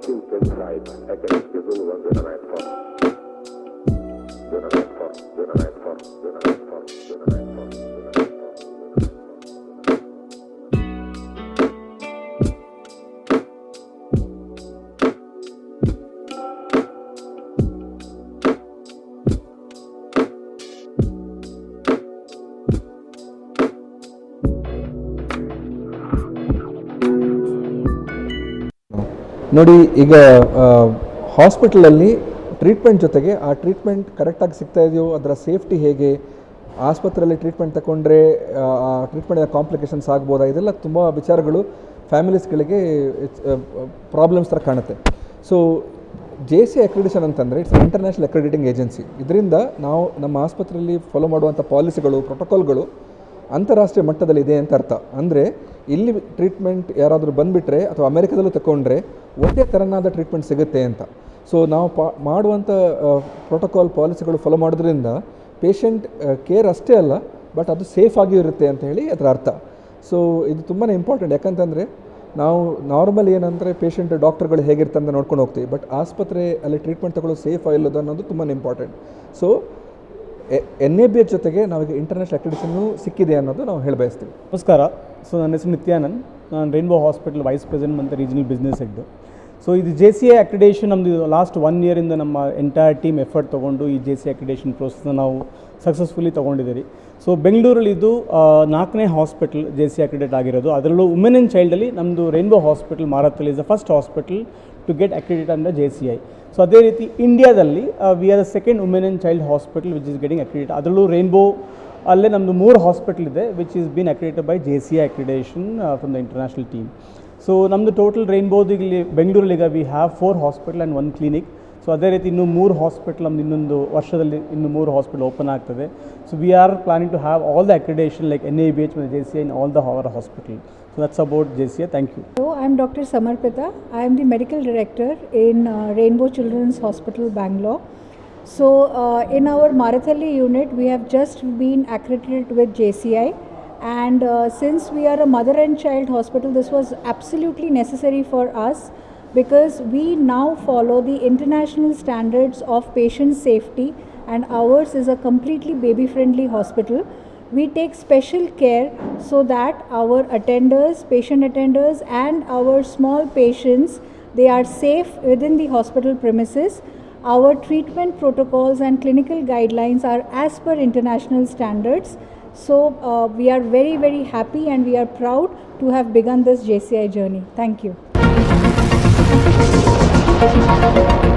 Traiting Zeit erkennt gesungen, sondern ein Fort. Sondern ein Fort, sondern ein Fort, sondern ನೋಡಿ, ಈಗ ಹಾಸ್ಪಿಟಲಲ್ಲಿ treatment ಜೊತೆಗೆ ಆ ಟ್ರೀಟ್ಮೆಂಟ್ ಕರೆಕ್ಟಾಗಿ ಸಿಗ್ತಾ ಇದೆಯೋ, ಅದರ ಸೇಫ್ಟಿ ಹೇಗೆ, ಆಸ್ಪತ್ರೆಯಲ್ಲಿ ಟ್ರೀಟ್ಮೆಂಟ್ ತಗೊಂಡ್ರೆ ಆ ಟ್ರೀಟ್ಮೆಂಟಿನ ಕಾಂಪ್ಲಿಕೇಶನ್ಸ್ ಆಗ್ಬೋದಾ, ಇದೆಲ್ಲ ತುಂಬ ವಿಚಾರಗಳು ಫ್ಯಾಮಿಲೀಸ್ಗಳಿಗೆ ಪ್ರಾಬ್ಲಮ್ಸ್ ಥರ ಕಾಣುತ್ತೆ. ಸೊ ಜೆ ಸಿ ಅಕ್ರಿಡೇಷನ್ ಅಂತಂದರೆ ಇಟ್ಸ್ ಇಂಟರ್ನ್ಯಾಷನಲ್ ಅಕ್ರೆಡಿಟಿಂಗ್ ಏಜೆನ್ಸಿ ಇದರಿಂದ ನಾವು ನಮ್ಮ ಆಸ್ಪತ್ರೆಯಲ್ಲಿ ಫಾಲೋ ಮಾಡುವಂಥ ಪಾಲಿಸಿಗಳು ಪ್ರೋಟೋಕಾಲ್ಗಳು ಅಂತಾರಾಷ್ಟ್ರೀಯ ಮಟ್ಟದಲ್ಲಿ ಇದೆ ಅಂತ ಅರ್ಥ. ಅಂದರೆ ಇಲ್ಲಿ ಟ್ರೀಟ್ಮೆಂಟ್ ಯಾರಾದರೂ ಬಂದುಬಿಟ್ರೆ ಅಥವಾ ಅಮೆರಿಕದಲ್ಲೂ ತಗೊಂಡ್ರೆ ಒಂದೇ ಥರನಾದ ಟ್ರೀಟ್ಮೆಂಟ್ ಸಿಗುತ್ತೆ ಅಂತ. ಸೊ ನಾವು ಪಾ ಮಾಡುವಂಥ ಪ್ರೋಟೋಕಾಲ್ ಪಾಲಿಸಿಗಳು ಫಾಲೋ ಮಾಡೋದ್ರಿಂದ ಪೇಷಂಟ್ ಕೇರ್ ಅಷ್ಟೇ ಅಲ್ಲ ಬಟ್ ಅದು ಸೇಫ್ ಆಗಿಯೂ ಇರುತ್ತೆ ಅಂತ ಹೇಳಿ ಅದರ ಅರ್ಥ. ಸೊ ಇದು ತುಂಬಾ ಇಂಪಾರ್ಟೆಂಟ್ ಯಾಕಂತಂದರೆ ನಾವು ನಾರ್ಮಲ್ ಏನಂದರೆ ಪೇಷಂಟ್ ಡಾಕ್ಟರ್ಗಳು ಹೇಗಿರ್ತಂತ ನೋಡ್ಕೊಂಡು ಹೋಗ್ತೀವಿ ಬಟ್ ಆಸ್ಪತ್ರೆ ಅಲ್ಲಿ ಟ್ರೀಟ್ಮೆಂಟ್ ತಗೊಳ್ಳೋದು ಸೇಫ್ ಆಗಿಲ್ಲದ ಅನ್ನೋದು ತುಂಬಾ important so N A B H ಜೊತೆಗೆ ನಮಗೆ ಇಂಟರ್ನ್ಯಾಷನಲ್ ಅಕ್ರೆಡಿಷನ್ನು ಸಿಕ್ಕಿದೆ ಅನ್ನೋದು ನಾವು ಹೇಳಿ ಬಯಸ್ತೀವಿ. ನಮಸ್ಕಾರ. ಸೊ ನನ್ನ ಹೆಸರು ನಿತ್ಯಾನಂದ್. ನಾನು ರೈನ್ಬೋ ಹಾಸ್ಪಿಟಲ್ ವೈಸ್ ಪ್ರೆಸಿಡೆಂಟ್ ಮತ್ತು ರೀಜನಲ್ ಬಿಸ್ನೆಸ್ ಹೆಡ್ ಸೊ ಇದು ಜೆ ಸಿ ಎ ಅಕ್ರಿಡೇಷನ್ ನಮ್ಮದು ಲಾಸ್ಟ್ ಒನ್ ಇಯರಿಂದ ನಮ್ಮ ಎಂಟೈರ್ ಟೀಮ್ ಎಫರ್ಟ್ ತೊಗೊಂಡು ಈ ಜೆ ಸಿ ಅಕ್ರಿಡೇಷನ್ ಪ್ರೋಸೆಸ್ನ ನಾವು ಸಕ್ಸಸ್ಫುಲಿ ತೊಗೊಂಡಿದ್ದೀರಿ. ಸೊ ಬೆಂಗಳೂರಲ್ಲಿ ಇದು ನಾಲ್ಕನೇ ಹಾಸ್ಪಿಟಲ್ ಜೆ ಸಿ ಅಕ್ರಿಡೇಟ್ ಆಗಿರೋದು. ಅದರಲ್ಲೂ ವುಮೆನ್ ಆ್ಯಂಡ್ ಚೈಲ್ಡಲ್ಲಿ ನಮ್ಮದು Rainbow hospital ಮಾರತ್ತಲ್ಲಿ is the first hospital to get accredit the J C I so ಅದೇ ರೀತಿ ಇಂಡಿಯಾದಲ್ಲಿ we are the second women and child hospital which is getting accredit ಅದರಲ್ಲೂ Rainbow ಅಲ್ಲೇ ನಮ್ಮದು ಮೂರು ಹಾಸ್ಪಿಟಲ್ ಇದೆ which is been accredited by J C accreditation from the international team so ನಮ್ಮದು total ರೇನ್ಬೋದಿಗೆ ಬೆಂಗಳೂರಲ್ಲಿ ಈಗ we have four hospital and one clinic so ಅದೇ ರೀತಿ ಇನ್ನೂ ಮೂರು ಹಾಸ್ಪಿಟಲ್ ನಮ್ದು ಇನ್ನೊಂದು ವರ್ಷದಲ್ಲಿ ಇನ್ನು ಮೂರು ಹಾಸ್ಪಿಟಲ್ ಓಪನ್ ಆಗ್ತದೆ so we are planning to have all the accreditation like N A B H ಮತ್ತು J C in all the our hospital so that's about J C thank you Hello, I'm Dr. Samarpita. I am the medical director in uh, Rainbow Children's Hospital, Bangalore. So, uh, in our Marathalli unit, we have just been accredited with JCI. And uh, since we are a mother and child hospital, this was absolutely necessary for us because we now follow the international standards of patient safety, and ours is a completely baby friendly hospital. We take special care so that our attenders patient attenders and our small patients they are safe within the hospital premises. Our treatment protocols and clinical guidelines are as per international standards. So uh, we are very very happy and we are proud to have begun this jci journey. Thank you Thank you.